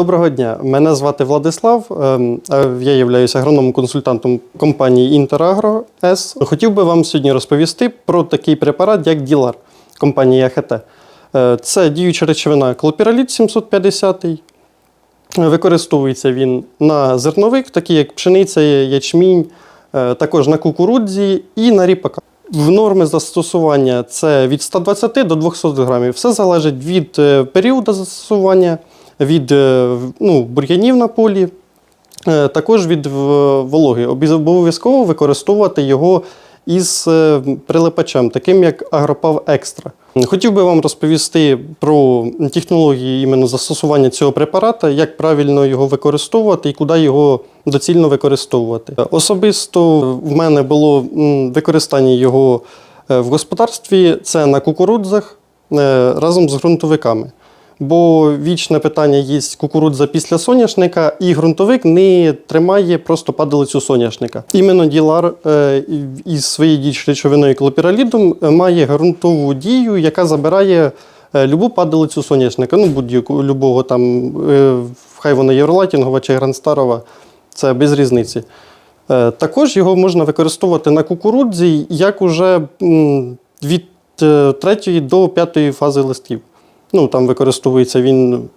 Доброго дня, мене звати Владислав. ем, Я являюся агрономом консультантом компанії Інтерагро С. Хотів би вам сьогодні розповісти про такий препарат, як Ділар компанії АХТ. Е, Це діюча речовина клопіраліт 750. Використовується він на зерновик, такі як пшениця, ячмінь, е, також на кукурудзі і на ріпака. В норми застосування це від 120 до 200 грамів. Все залежить від е, періоду застосування, від е, ну, бур'янів на полі, е, також від вологи. Обов'язково використовувати його із е, прилипачем, таким як Агропав Екстра. Хотів би вам розповісти про технології іменно застосування цього препарата, як правильно його використовувати і куди його доцільно використовувати. Особисто в мене було використання його в господарстві це на кукурудзах разом з ґрунтовиками. Бо вічне питання є кукурудза після соняшника, і ґрунтовик не тримає просто падалицю соняшника. Іменно ділар е, із своєю діючою речовиною клопіралідом е, має ґрунтову дію, яка забирає е, любу падалицю соняшника. Ну, будь-яку любого там, хай вона євролатінгова чи гранстарова, це без різниці. Також його можна використовувати на кукурудзі як уже від 3 до 5 фази листів. Ну, там використовується він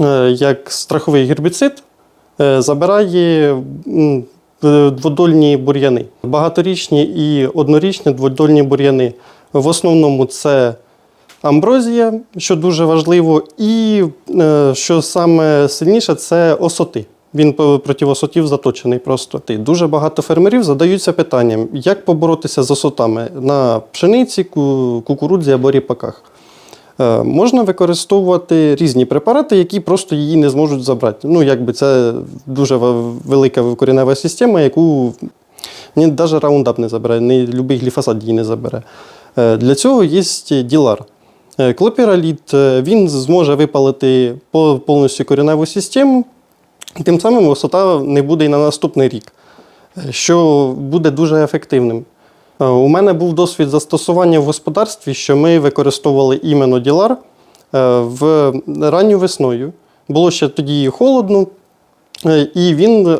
е, як страховий гербіцид, е, забирає дводольні бур'яни. Багаторічні і однорічні дводольні бур'яни. В основному це амброзія, що дуже важливо, і е, що саме сильніше, це осоти. Він проти осотів заточений просто. Дуже багато фермерів задаються питанням, як поборотися з осотами на пшениці, кукурудзі або ріпаках. Е, Можна використовувати різні препарати, які просто її не зможуть забрати. Ну, якби це дуже велика коренева система, яку навіть раундап не забере, ні будь-який гліфосат її не забере. Е, Для цього є ділар. Е, Клопіраліт він зможе випалити повністю кореневу систему, тим самим висота не буде і на наступний рік, що буде дуже ефективним. Е, У мене був досвід застосування в господарстві, що ми використовували іменно ділар е, в ранню весною. Було ще тоді холодно, е, і він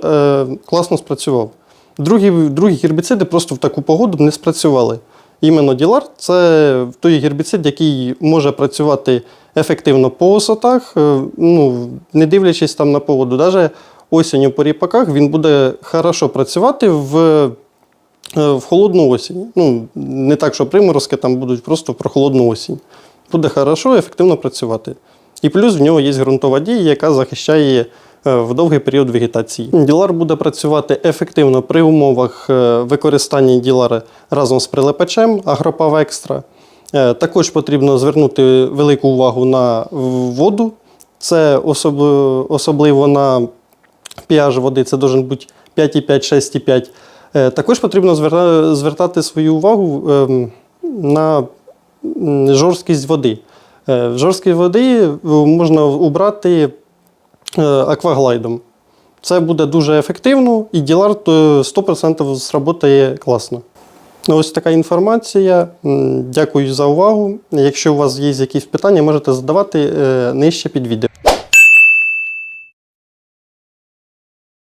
класно спрацював. Другі, другі гербіциди просто в таку погоду не спрацювали. Іменно ділар це той гербіцид, який може працювати ефективно по висотах, ну, не дивлячись там на погоду. Навіть осінню по ріпаках він буде хорошо працювати в в холодну осінь. Ну, не так, що приморозки там будуть просто про холодну осінь. Буде хорошо, ефективно працювати. І плюс в нього є ґрунтова дія, яка захищає е, в довгий період вегетації. Ділар буде працювати ефективно при умовах е, використання ділара разом з прилепачем Агропав Екстра. Е, Також потрібно звернути велику увагу на воду. Це особ- особливо на pH води, це має бути 5,5, 6,5. Е, Також потрібно звертати свою увагу ем, на жорсткість води. Е, Жорсткість води е, можна убрати е, акваглайдом. Це буде дуже ефективно і ділар 100% сработає класно. Ось така інформація. Дякую за увагу. Якщо у вас є якісь питання, можете задавати е, нижче під відео.